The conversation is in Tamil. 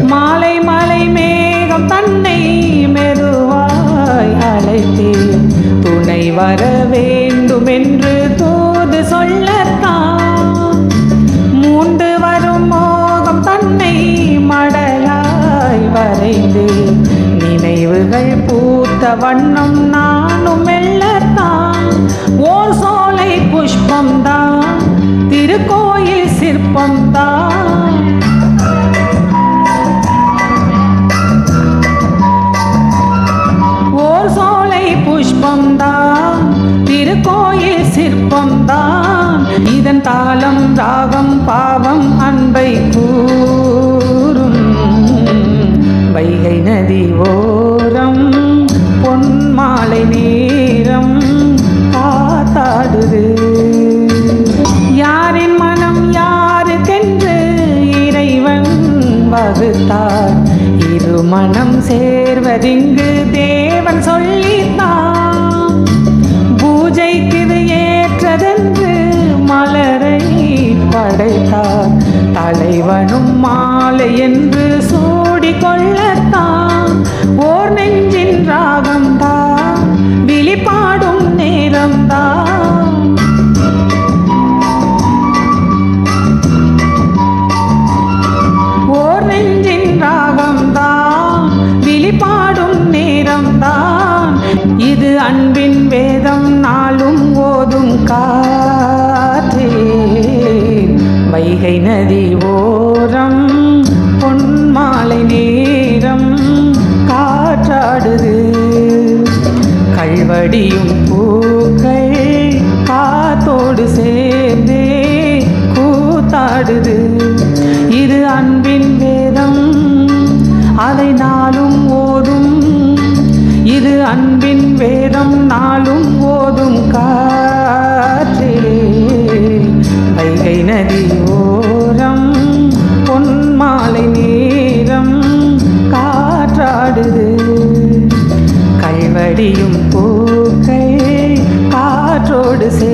மாலை மலை மேகம் தன்னை மெதுவாய் அழைத்தே. துணை வர வேண்டும் என்று தூது சொல்லத்தான். மூண்டு வரும் மோகம் தன்னை மடலாய் வரைந்து. நினைவுகள் பூத்த வண்ணம் நானும் மெல்லத்தான். ஓர் சோலை புஷ்பம்தான் திருக்கோயில் சிற்பம்தான். கோயில் சிற்பம்தான் இதன் தாளம் ராகம் பாவம் அன்பை கூறும். வைகை நதி ஓரம் பொன் மாலை நேரம் காத்தாடுது. யாரின் மனம் யாருக்கென்று இறைவன் வகுத்தார். இரு மனம் சேர்வதிங்கு தேவன் சொல்லித்தான். தலைவனும் மாலை என்று சூடிக்கொள்ளத்தான். ஓர் நெஞ்சின் ராகம்தான் விழிப்பாடும் நேரம்தான் ஓர் நெஞ்சின் ராகம்தான் விழிப்பாடும் நேரம்தான் இது அன்பின் வேதம் நான் கங்கை நதி ஓரம் பொன்மாலை நேரம் காற்றாடுது. கல்வடியும் பூக்கள் காத்தோடு சேர்ந்தே கூத்தாடுது. இது அன்பின் வேதம் அதை நாளும் ஓதும். இது அன்பின் வேதம் நாளும் மடியும் பூக்கள் காற்றோடு சே